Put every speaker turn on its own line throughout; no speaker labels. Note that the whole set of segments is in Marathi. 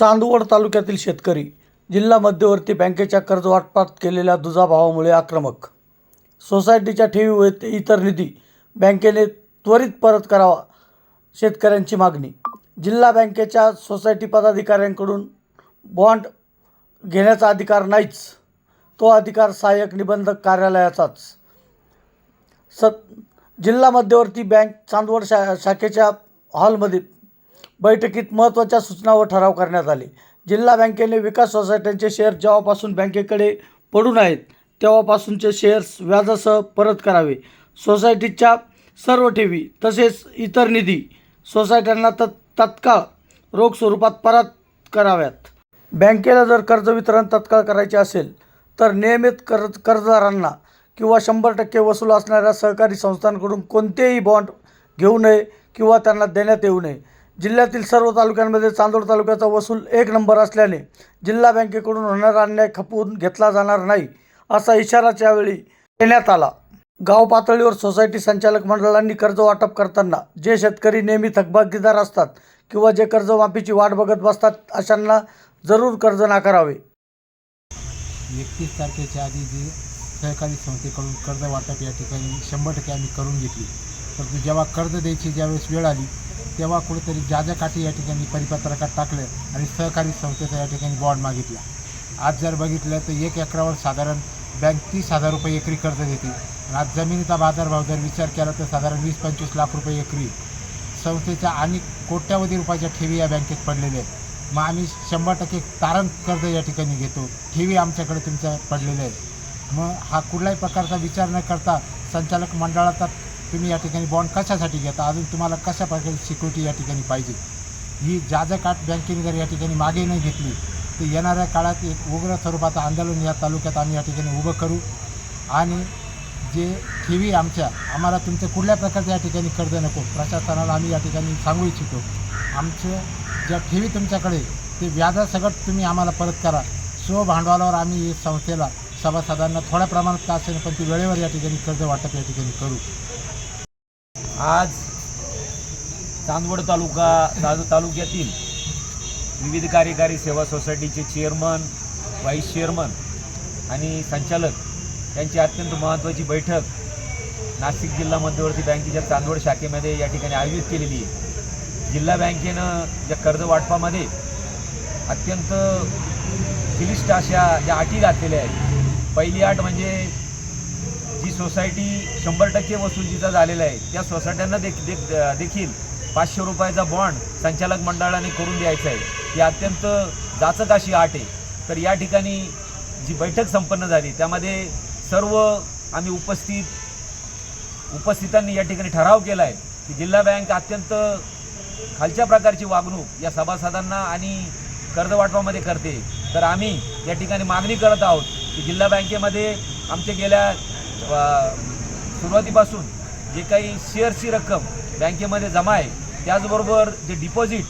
चांदवड तालुक्यातील शेतकरी जिल्हा मध्यवर्ती बँकेच्या कर्ज वाटपात केलेल्या दुजाभावामुळे आक्रमक. सोसायटीच्या ठेवी व इतर निधी बँकेने त्वरित परत करावा शेतकऱ्यांची मागणी. जिल्हा बँकेच्या सोसायटी पदाधिकाऱ्यांकडून बॉन्ड घेण्याचा अधिकार नाहीच तो अधिकार सहाय्यक निबंधक कार्यालयाचाच. सत जिल्हा मध्यवर्ती बँक चांदवड शा शाखेच्या हॉलमध्ये बैठकीत महत्त्वाच्या सूचना व ठराव करण्यात आले. जिल्हा बँकेने विकास सोसायट्यांचे शेअर जेव्हापासून बँकेकडे पडून आहेत तेव्हापासूनचे शेअर्स व्याजासह परत करावे. सोसायटीच्या सर्व ठेवी तसेच इतर निधी सोसायट्यांना तत् तत्काळ रोख स्वरूपात परत कराव्यात. बँकेला जर कर्ज वितरण तत्काळ करायचे असेल तर नियमित कर्ज कर्जदारांना किंवा शंभर टक्के वसूल असणाऱ्या सहकारी संस्थांकडून कोणतेही बॉन्ड घेऊ नये किंवा त्यांना देण्यात येऊ नये. जिल्ह्यातील सर्व तालुक्यांमध्ये चांदोड तालुक्याचा वसूल एक नंबर असल्याने जिल्हा बँकेकडून होणारा अन्याय खपवून घेतला जाणार नाही असा इशाराच यावेळी देण्यात आला. गाव पातळीवर सोसायटी संचालक मंडळांनी कर्ज वाटप करताना जे शेतकरी नेहमी थकबाकीदार असतात किंवा जे कर्जमाफीची वाट बघत बसतात अशांना जरूर कर्ज नाकारावे.
एकतीस तारखेच्या आधी जी सहकारी संस्थेकडून कर्ज वाटप या ठिकाणी शंभर टक्के आम्ही करून घेतली. परंतु जेव्हा कर्ज द्यायची ज्यावेळेस वेळ आली तेव्हा कुठेतरी ज्या ज्या काठी या ठिकाणी परिपत्रकात टाकलं आणि सहकारी संस्थेचा या ठिकाणी बॉन्ड मागितला. आज जर बघितलं तर एक एकरावर साधारण बँक तीस हजार रुपये एकरी कर्ज देते आणि आज जमिनीचा बाजारभाव जर विचार केला तर साधारण वीस पंचवीस लाख रुपये एकरी. संस्थेच्या आणि कोट्यावधी रुपयाच्या ठेवी या बँकेत पडलेल्या आहेत. मग आम्ही शंभर टक्के तारण कर्ज या ठिकाणी घेतो. ठेवी आमच्याकडे तुमच्या पडलेल्या आहेत. मग हा कुठल्याही प्रकारचा विचार न करता संचालक मंडळाचा तुम्ही या ठिकाणी बॉन्ड कशासाठी घेता? अजून तुम्हाला कशा प्रकारे सिक्युरिटी या ठिकाणी पाहिजे? ही जाजकाट बँकेने जर या ठिकाणी मागे नाही घेतली तर येणाऱ्या काळात एक उग्र स्वरूपाचं आंदोलन या तालुक्यात आम्ही या ठिकाणी उभं करू. आणि जे ठेवी आमच्या आम्हाला तुमच्या कुठल्या प्रकारच्या या ठिकाणी कर्ज नको? प्रशासनाला आम्ही या ठिकाणी सांगू इच्छितो. आमचं ज्या ठेवी तुमच्याकडे ते व्याजासकट तुम्ही आम्हाला परत करा. स्वभांडवलावर आम्ही संस्थेला सभासदांना थोड्या प्रमाणात का असेल पण ती वेळेवर या ठिकाणी कर्ज वाटप या ठिकाणी करू.
आज चांदवड तालुका तालु तालुक्यातील विविध कार्यकारी सेवा सोसायटीचे चेअरमन व्हाईस चेअरमन आणि संचालक यांची अत्यंत महत्त्वाची बैठक नाशिक जिल्हा मध्यवर्ती बँकेच्या चांदवड शाखेमध्ये या ठिकाणी आयोजित केलेली आहे. जिल्हा बँकेनं ज्या कर्ज वाटपामध्ये अत्यंत क्लिष्ट अशा ज्या अटी घातलेल्या आहेत पहिली अट म्हणजे जी सोसायटी शंभर टक्के वसुलीचा झालेला आहे त्या सोसायट्यांना देख देख देखील पाचशे रुपयाचा बॉन्ड संचालक मंडळाने करून द्यायचा आहे. ही अत्यंत जाचक अशी आट आहे. तर या ठिकाणी जी बैठक संपन्न झाली त्यामध्ये सर्व आम्ही उपस्थित उपस्थितांनी या ठिकाणी ठराव केला आहे की जिल्हा बँक अत्यंत खालच्या प्रकारची वागणूक या सभासदांना आणि कर्जवाटपामध्ये करते. तर आम्ही या ठिकाणी मागणी करत आहोत की जिल्हा बँकेमध्ये आमच्या गेल्या सुरुवातीपासून जे काही शेअर्सची रक्कम बँकेमध्ये जमा आहे त्याचबरोबर जे डिपॉझिट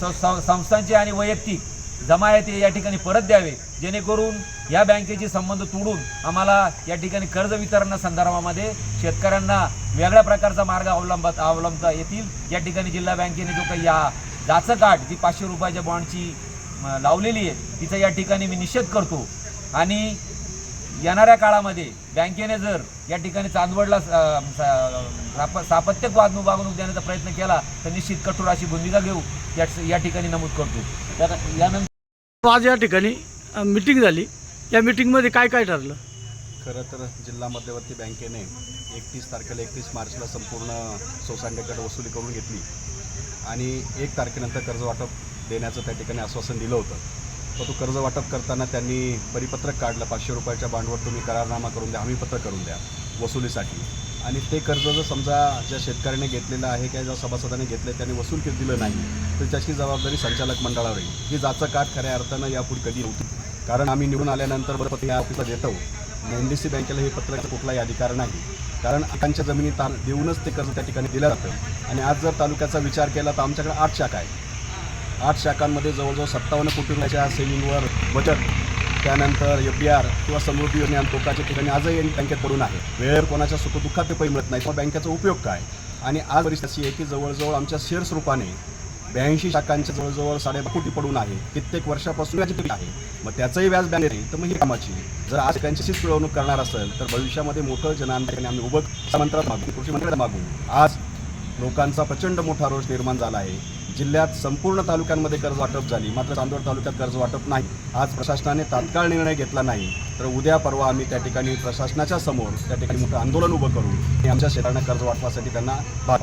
संस्थांचे आणि वैयक्तिक जमा आहे ते या ठिकाणी परत द्यावे जेणेकरून या बँकेचे संबंध तोडून आम्हाला या ठिकाणी कर्ज वितरणा संदर्भामध्ये शेतकऱ्यांना वेगळ्या प्रकारचा मार्ग अवलंब अवलंबता येतील. या ठिकाणी जिल्हा बँकेने जो काही या जाचक आठ जी पाचशे रुपयाच्या बॉन्डची लावलेली आहे तिचा या ठिकाणी मी निषेध करतो. आणि येणाऱ्या काळामध्ये बँकेने जर या ठिकाणी चांदवडला सापत्यक सा- साप- वागणूक वागणूक देण्याचा प्रयत्न केला तर निश्चित कठोर अशी भूमिका घेऊ या या ठिकाणी नमूद करतो. यानंतर
आज या ठिकाणी मिटिंग झाली. या मिटिंगमध्ये काय काय ठरलं?
खरं तर जिल्हा मध्यवर्ती बँकेने एकतीस तारखेला एकतीस मार्चला संपूर्ण सोसायटीकडे वसुली करून घेतली. आणि एक तारखेनंतर कर्ज वाटप देण्याचं त्या ठिकाणी आश्वासन दिलं होतं. परंतु कर्ज वाटप करताना त्यांनी परिपत्रक काढलं पाचशे रुपयाच्या बांडवर तुम्ही करारनामा करून द्या हमीपत्र करून द्या वसुलीसाठी. आणि ते कर्ज जर समजा ज्या शेतकऱ्याने घेतलेलं आहे किंवा ज्या सभासदाने घेतलं त्यांनी वसूल केलं दिलं नाही तर त्याची जबाबदारी संचालक मंडळावर येईल. ही जाचं काठ खऱ्या अर्थानं यापुढे कधी नव्हती. कारण आम्ही निवडून आल्यानंतर बरं या ऑफिसला देतो. एन डी सी बँकेला हे पत्राचा कुठलाही अधिकार नाही. कारण एकांच्या जमिनी तार देऊनच ते कर्ज त्या ठिकाणी दिलं जातं. आणि आज जर तालुक्याचा विचार केला तर आमच्याकडे आठ शाखा आहे आठ शाखांमध्ये जवळजवळ सत्तावन्न कोटी रुपयाच्या सेविंगवर बचत त्यानंतर एफ डी आर किंवा समृद्धी योजना टोकाच्या ठिकाणी आजही यांनी बँकेत पडून आहे. वेळेवर कोणाच्या सुखदुःखात ते पैसे मिळत नाही किंवा बँकेचा उपयोग काय? आणि आज परिस्थिती अशी आहे की जवळजवळ आमच्या शेअर्स रूपाने ब्याऐंशी शाखांच्या जवळजवळ साडे कोटी पडून आहे. कित्येक वर्षापासून व्याज आहे. मग त्याचंही व्याज बँक नाही तर मग ही कामाची. जर आज त्यांच्याशीच पिळवणूक करणार असेल तर भविष्यामध्ये मोठं जनआंदोलन आम्ही उभं मंत्रात मागू. कृषी मंत्र्यात मागू. आज लोकांचा प्रचंड मोठा रोष निर्माण झाला आहे. जिल्ह्यात संपूर्ण तालुक्यांमध्ये कर्ज वाटप झाली. मात्र चांदवड तालुक्यात कर्ज वाटप नाही. आज प्रशासनाने तात्काळ निर्णय घेतला नाही. तर उद्या परवा आम्ही त्या ठिकाणी प्रशासनाच्या समोर त्या ठिकाणी मोठं आंदोलन उभं करू. आणि आमच्या शेतकऱ्यांना कर्ज वाटपासाठी त्यांना भाग